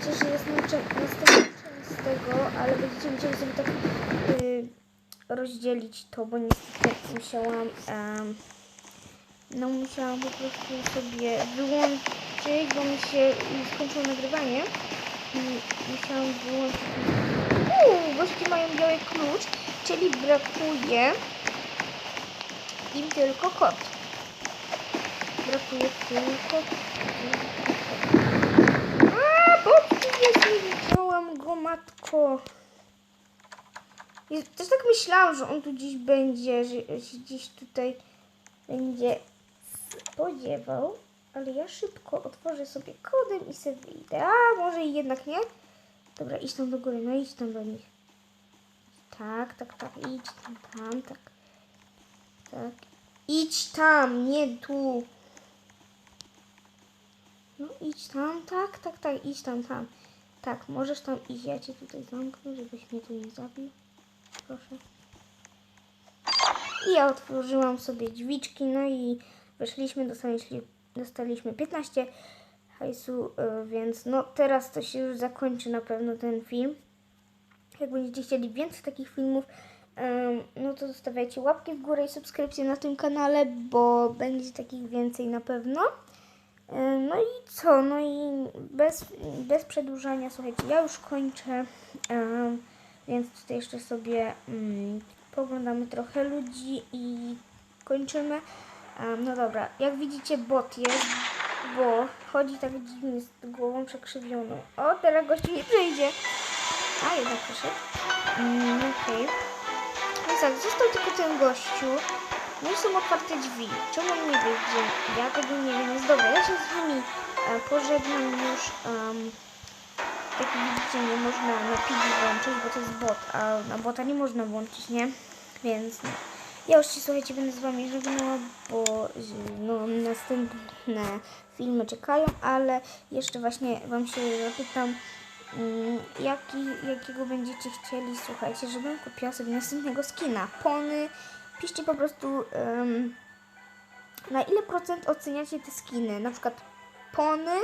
wiecie, że jest następna część z tego, ale będziecie musieli sobie tak y, rozdzielić to, bo niestety musiałam em, no musiałam po prostu sobie wyłączyć, bo mi się skończyło nagrywanie i musiałam wyłączyć Uuu, gości mają biały klucz, czyli brakuje im tylko kot. Brakuje tylko... A, nie widziałam go, matko. Ja też tak myślałam, że on tu gdzieś będzie, że się gdzieś tutaj będzie spodziewał. Ale ja szybko otworzę sobie kodem i sobie wyjdę. A, może i jednak nie? Dobra, idź tam do góry, no idź tam do nich. Tak, tak, tak, idź tam, tam, tak. Tak. Idź tam, nie tu. No idź tam, tak, tak, tak, idź tam, tam. Tak, możesz tam iść, ja cię tutaj zamknę, żebyś mnie tu nie zabił. Proszę. I ja otworzyłam sobie drzwiczki, no i weszliśmy, dostaliśmy, dostaliśmy 15 hajsu, y, więc no teraz to się już zakończy na pewno ten film. Jak będziecie chcieli więcej takich filmów, em, no to zostawiajcie łapki w górę i subskrypcję na tym kanale, bo będzie takich więcej na pewno. Em, No i co? No i bez, bez przedłużania, słuchajcie, ja już kończę, em, więc tutaj jeszcze sobie mm, poglądamy trochę ludzi i kończymy. Em, no dobra, jak widzicie bot jest, bo chodzi tak dziwnie z głową przekrzywioną. O, teraz gościu nie przyjdzie. A, jednak przyszedł. Mm, Okej. Więc tak, został tylko ten gościu. No są otwarte drzwi. Czemu nie wyjdzie? Ja tego nie wiem. Jest dobra, ja się z wami e, pożegnam już. Um, jak widzicie, nie można na pigi włączyć, bo to jest bot, a na bota nie można włączyć, nie? Więc no. Ja już się, słuchajcie, będę z wami żegnała, bo no, następne filmy czekają, ale jeszcze właśnie wam się zapytam, mm, jaki, jakiego będziecie chcieli, słuchajcie, żebym kupiła sobie następnego skina. Pony, piszcie po prostu em, na ile procent oceniacie te skiny, na przykład pony,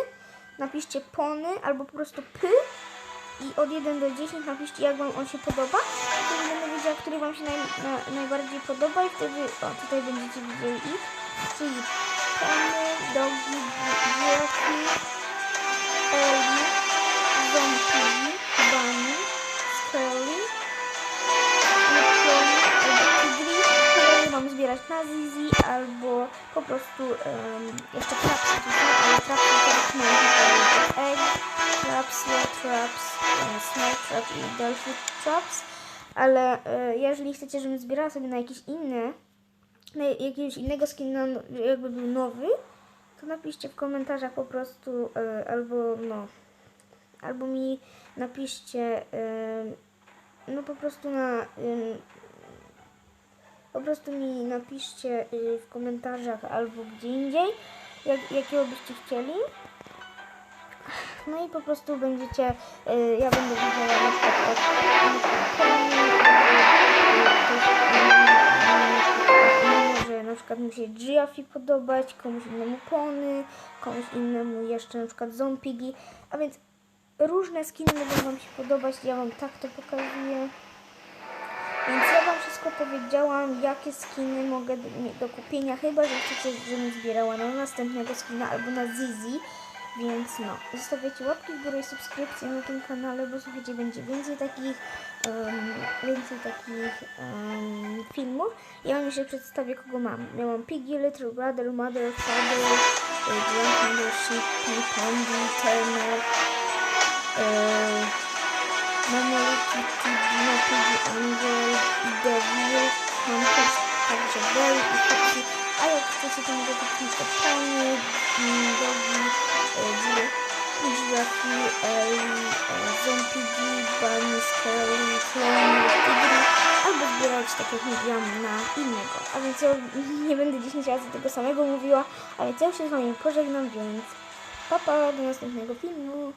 napiszcie pony albo po prostu py i od 1 do 10 napiszcie jak wam on się podoba. Wtedy będę wiedziała, który wam się naj, na, najbardziej podoba i wtedy, o tutaj będziecie widzieli ich, czyli pony, dogi, dzieci, zbierać na Zizi, albo po prostu em, jeszcze trapsy ale trapsy mam tutaj egg, traps, traps, snake trap i dolphin traps, ale e, jeżeli chcecie, żebym zbierała sobie na jakieś inne, na jakiegoś innego skina, no, jakby był nowy, to napiszcie w komentarzach po prostu, e, albo no, albo mi napiszcie, no po prostu na, po prostu mi napiszcie y, w komentarzach albo gdzie indziej, jak, jakiego byście chcieli. No i po prostu będziecie, y, ja będę widziała na przykład y, może na przykład mi się Giafi podobać, komuś innemu Pony, komuś innemu jeszcze na przykład Zompigi, a więc różne skiny mogą Wam się podobać, ja Wam tak to pokazuję. Więc ja Wam wszystko powiedziałam, jakie skiny mogę do, kupienia, chyba że chcecie, żebym zbierała na następnego skina albo na Zizi. Więc no, zostawiajcie łapki w górę i subskrypcje na tym kanale, bo słuchajcie, będzie więcej takich, em, więcej takich em, filmów. Ja Wam jeszcze przedstawię, kogo mam. Ja mam Piggy, Little Brother, Mother, Father, y, Grandmother, Sheepy, Candy, Turner, y, Mama Kitty, Dino, Piggy, Angel, to mogę kupić to Pony, mm, Dogi, e, Giraffe, Ellie, e, Zompigi, Bunny, Skelly, Clown, Tigry, albo zbierać tak jak mówiłam na innego. A więc ja nie będę 10 razy tego samego mówiła, a więc ja się z wami pożegnam, więc pa pa, do następnego filmu.